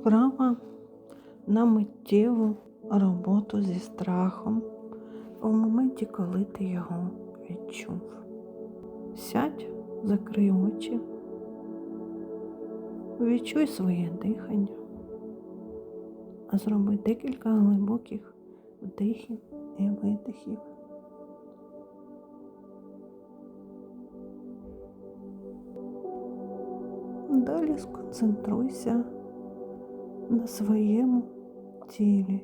Вправа на миттєву роботу зі страхом у моменті, коли ти його відчув. Сядь, закрий очі, відчуй своє дихання, а зроби декілька глибоких вдихів і видихів. Далі сконцентруйся на своєму тілі.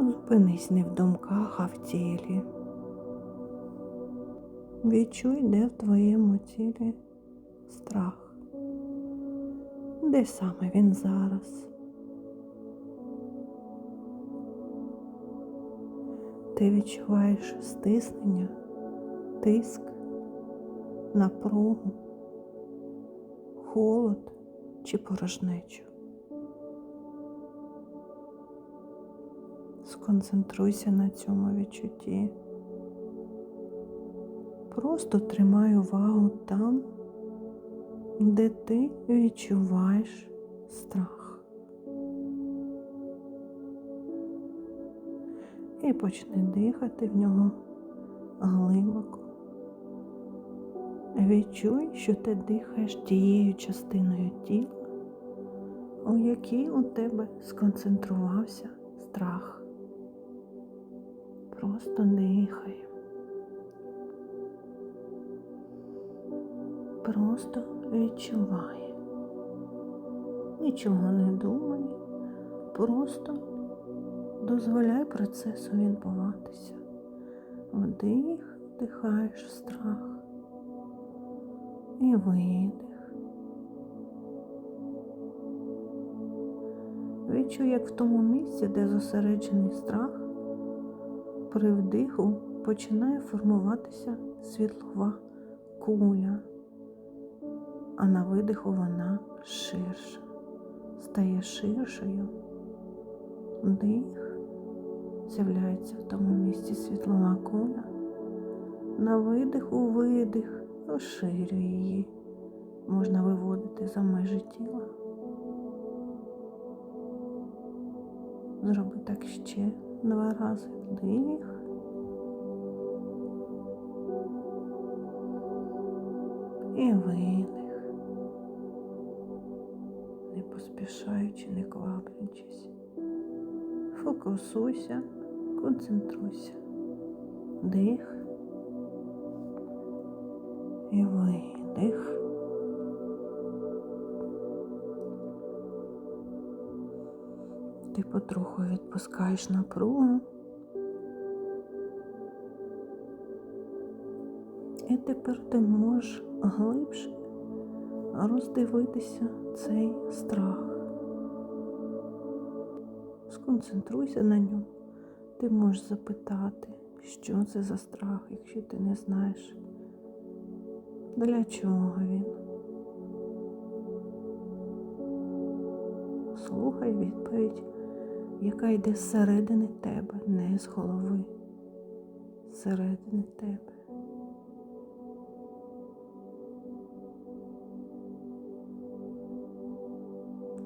Зупинись не в думках, а в тілі. Відчуй, де в твоєму тілі страх. Де саме він зараз? Ти відчуваєш стиснення, тиск, напругу, холод чи порожнечу. Сконцентруйся на цьому відчутті. Просто тримай увагу там, де ти відчуваєш страх. І почни дихати в нього глибоко. Відчуй, що ти дихаєш тією частиною тіла, у якій у тебе сконцентрувався страх. Просто дихай. Просто відчувай. Нічого не думай, просто дозволяй процесу відбуватися. Вдих, вдихаєш страх і видих. Відчуй, як в тому місці, де зосереджений страх, при вдиху починає формуватися світлова куля, а на видиху вона ширша, стає ширшою. Дих, з'являється в тому місці світлова куля. На видиху видих розширює її. Можна виводити за межі тіла. Зроби так ще два рази вдих. І видих, не поспішаючи, не кваплячись. Фокусуйся, концентруйся. Дих і видих. Ти потроху відпускаєш напругу. І тепер ти можеш глибше роздивитися цей страх. Сконцентруйся на ньому. Ти можеш запитати, що це за страх, якщо ти не знаєш, для чого він. Слухай відповідь, яка йде зсередини тебе, не з голови, зсередини тебе.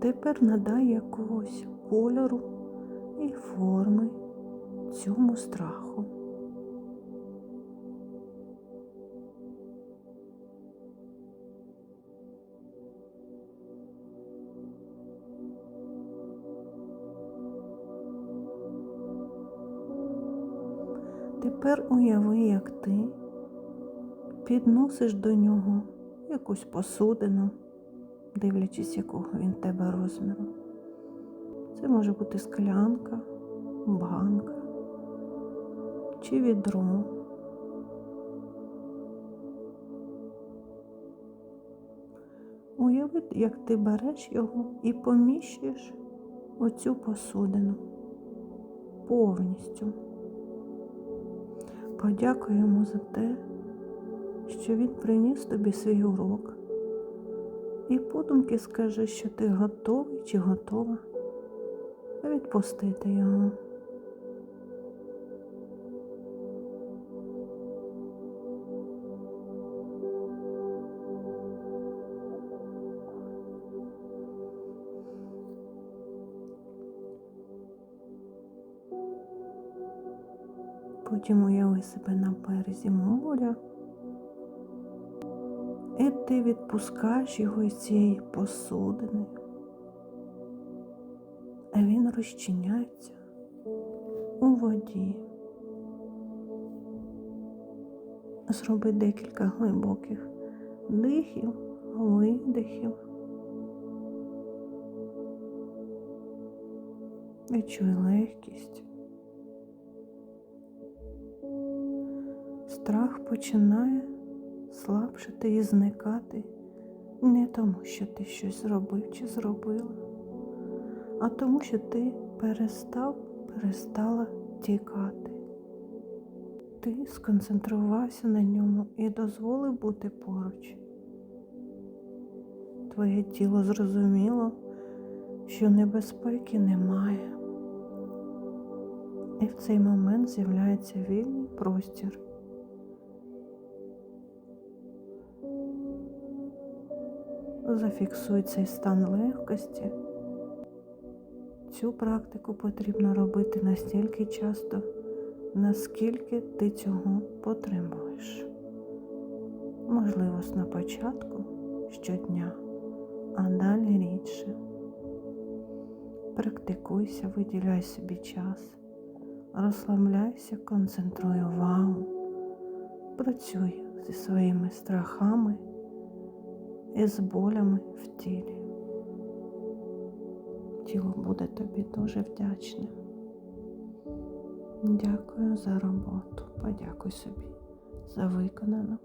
Тепер надай якогось кольору і форми цьому страху. Тепер уяви, як ти підносиш до нього якусь посудину, дивлячись, якого він тебе розміру. Це може бути склянка, банка чи відро. Уяви, як ти береш його і поміщуєш оцю посудину повністю. Подякуй йому за те, що він приніс тобі свій урок. І подумки скажи, що ти готовий чи готова відпустити його. Потім уяви себе на березі моря. І ти відпускаєш його із цієї посудини. А він розчиняється у воді. Зроби декілька глибоких дихів, видихів. Відчуй легкість. Страх починає слабшати і зникати не тому, що ти щось зробив чи зробила, а тому, що ти перестав, перестала тікати. Ти сконцентрувався на ньому і дозволив бути поруч. Твоє тіло зрозуміло, що небезпеки немає. І в цей момент з'являється вільний простір. Зафіксуй цей стан легкості. Цю практику потрібно робити настільки часто, наскільки ти цього потребуєш. Можливо, на початку щодня, а далі рідше. Практикуйся, виділяй собі час, розслабляйся, концентруй увагу, працюй зі своїми страхами і з болями в тілі. Тіло буде тобі дуже вдячне. Дякую за роботу. Подякуй собі за виконану